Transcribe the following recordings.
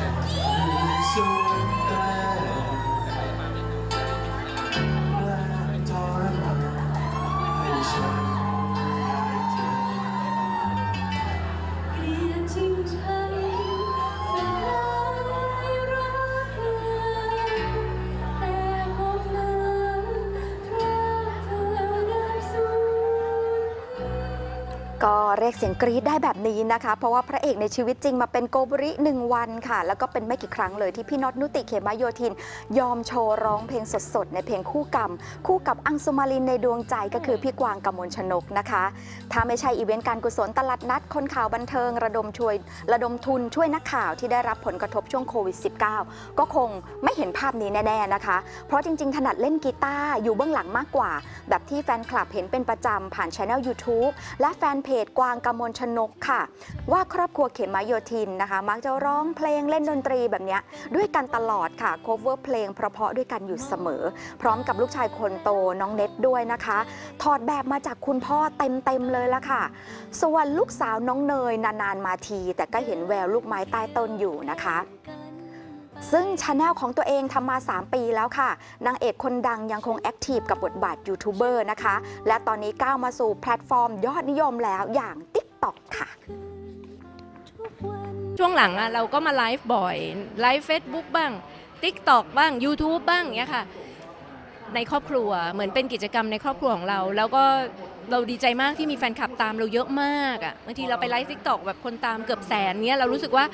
So ก็เรียกเสียงกรี๊ดได้แบบนี้นะคะ เพราะว่าพระเอกในชีวิตจริงมาเป็นโกบริหนึ่งวันค่ะ แล้วก็เป็นไม่กี่ครั้งเลยที่พี่น็อตนุติเขมาโยธิน ยอมโชว์ร้องเพลงสดๆ ในเพลงคู่กรรม คู่กับอังสุมาลินในดวงใจก็คือพี่กวางกมลชนกนะคะ ถ้าไม่ใช่อีเวนต์การกุศลตลาดนัด คนข่าวบันเทิงระดมช่วยระดมทุนช่วยนักข่าวที่ได้รับผลกระทบช่วงโควิด -19 ก็คงไม่เห็นภาพนี้แน่ๆนะคะ เพราะจริงๆถนัดเล่นกีตาร์อยู่เบื้องหลังมากกว่า แบบที่แฟนคลับเห็นเป็นประจำผ่านช anel YouTube และแฟนเพจกวางกมลชนกค่ะ ว่าครอบครัวเขมมาโยธินนะคะ มักจะร้องเพลงเล่นดนตรีแบบนี้ด้วยกันตลอดค่ะ cover เพลงเพราะๆด้วยกันอยู่เสมอ พร้อมกับลูกชายคนโตน้องเน็ตด้วยนะคะ ถอดแบบมาจากคุณพ่อเต็มๆเลยละค่ะ ส่วนลูกสาวน้องเนยนานๆมาที แต่ก็เห็นแววลูกไม้ใต้ต้นอยู่นะคะ ซึ่งชาแนลของตัวเองทำมา 3 ปีแล้วค่ะ นางเอกคนดังยังคงแอคทีฟกับบทบาทยูทูบเบอร์นะคะ และตอนนี้ก้าวมาสู่แพลตฟอร์มยอดนิยมแล้วอย่าง TikTok ค่ะ ช่วงหลังอะเราก็มาไลฟ์บ่อย ไลฟ์ Facebook บ้าง TikTok บ้าง YouTube บ้างเงี้ยค่ะ ในครอบครัวเหมือนเป็นกิจกรรมในครอบครัวของเรา แล้วก็เราดีใจมากที่มีแฟนคลับตามเราเยอะมากอะบางทีเราไปไลฟ์ TikTok แบบคนตามเกือบแสนเนี้ยเรารู้สึกว่า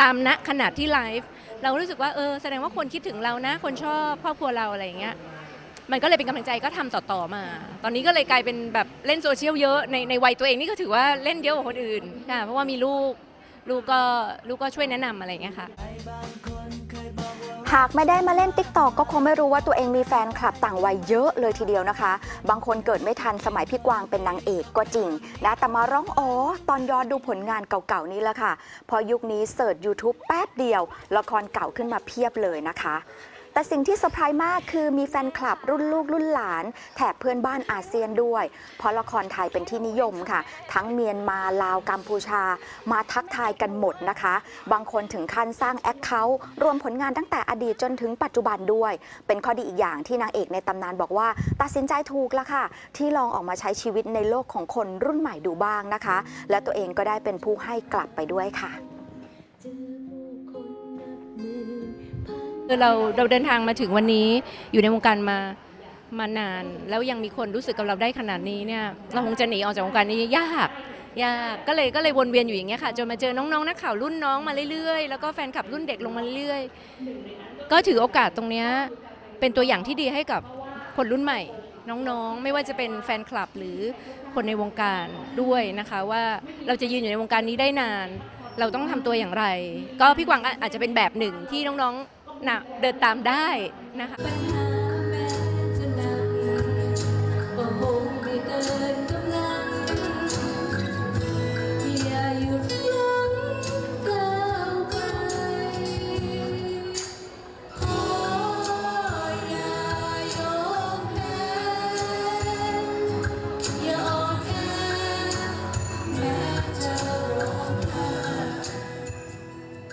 ตามณขนาดที่ไลฟ์ เรารู้สึกว่าเออแสดงว่าคนคิดถึงเรานะ คนชอบครอบครัวเราอะไรอย่างเงี้ยมันก็เลยเป็นกำลังใจก็ทำต่อๆมา ตอนนี้ก็เลยกลายเป็นแบบเล่นโซเชียลเยอะในในวัยตัวเองนี่ก็ถือว่าเล่นเยอะกว่าคนอื่นค่ะเพราะว่ามีลูก ลูกก็ลูกก็ช่วยแนะนำอะไรอย่างเงี้ยค่ะ หากไม่ได้มาเล่น t ิ k t o k ก็คงไม่รู้ว่าตัวเองมีแฟนคลับต่างวัยเยอะเลยทีเดียวนะคะ บางคนเกิดไม่ทันสมัยพี่กวางเป็นนางเอกก็จริงนะแต่มาร้องอ๋อตอนย้อนดูผลงานเก่าๆนี้แหละค่ะ พอยุคนี้เสิร์ช YouTube แป๊บเดียว ละครเก่าขึ้นมาเพียบเลยนะคะ แต่สิ่งที่เซอร์ไพรส์มากคือมีแฟนคลับรุ่นลูกรุ่นหลาน แถบเพื่อนบ้านอาเซียนด้วยเพราะละครไทยเป็นที่นิยมค่ะ ทั้งเมียนมาลาวกัมพูชา มาทักทายกันหมดนะคะ บางคนถึงขั้นสร้างแอคเคาท์รวมผลงานตั้งแต่อดีตจนถึงปัจจุบันด้วย เป็นข้อดีอีกอย่างที่นางเอกในตำนานบอกว่า ตัดสินใจถูกแล้วค่ะ ที่ลองออกมาใช้ชีวิตในโลกของคนรุ่นใหม่ดูบ้างนะคะ และตัวเองก็ได้เป็นผู้ให้กลับไปด้วยค่ะ คือเราเราเดินทางมาถึงวันนี้อยู่ในวงการมามานาน แล้วยังมีคนรู้สึกกับเราได้ขนาดนี้เนี่ยเราคงจะหนีออกจากวงการนี้ยากยากก็เลยก็เลยวนเวียนอยู่อย่างเงี้ยค่ะจนมาเจอน้องๆนักข่าวรุ่นน้องมาเรื่อยๆ แล้วก็แฟนคลับรุ่นเด็กลงมาเรื่อยๆก็ถือโอกาสตรงเนี้ยเป็นตัวอย่างที่ดีให้กับคนรุ่นใหม่ น้องๆ ไม่ว่าจะเป็นแฟนคลับหรือคนในวงการด้วยนะคะว่าเราจะยืนอยู่ในวงการนี้ได้นาน เราต้องทำตัวอย่างไร ก็พี่กวางอาจจะเป็นแบบหนึ่งที่น้องๆ นะเดินตามได้นะคะ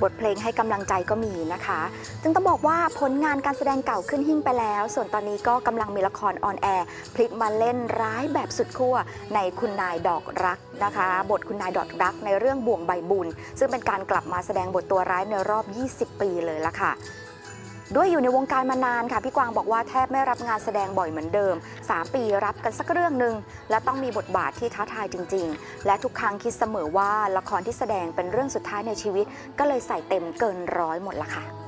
บทเพลงให้กำลังใจก็มีนะคะ จึงต้องบอกว่าผลงานการแสดงเก่าขึ้นหิ้งไปแล้ว ส่วนตอนนี้ก็กำลังมีละครออนแอร์พลิกมาเล่นร้ายแบบสุดขั้วในคุณนายดอกรักนะคะ บทคุณนายดอกรักในเรื่องบ่วงใบบุญ ซึ่งเป็นการกลับมาแสดงบทตัวร้ายในรอบ 20 ปีเลยละค่ะ ด้วยอยู่ในวงการมานานค่ะ พี่กวางบอกว่าแทบไม่รับงานแสดงบ่อยเหมือนเดิม 3 ปีรับกันสักเรื่องหนึ่งและต้องมีบทบาทที่ท้าทายจริง ๆ และทุกครั้งคิดเสมอว่าละครที่แสดงเป็นเรื่องสุดท้ายในชีวิต ก็เลยใส่เต็มเกินร้อยหมดละค่ะ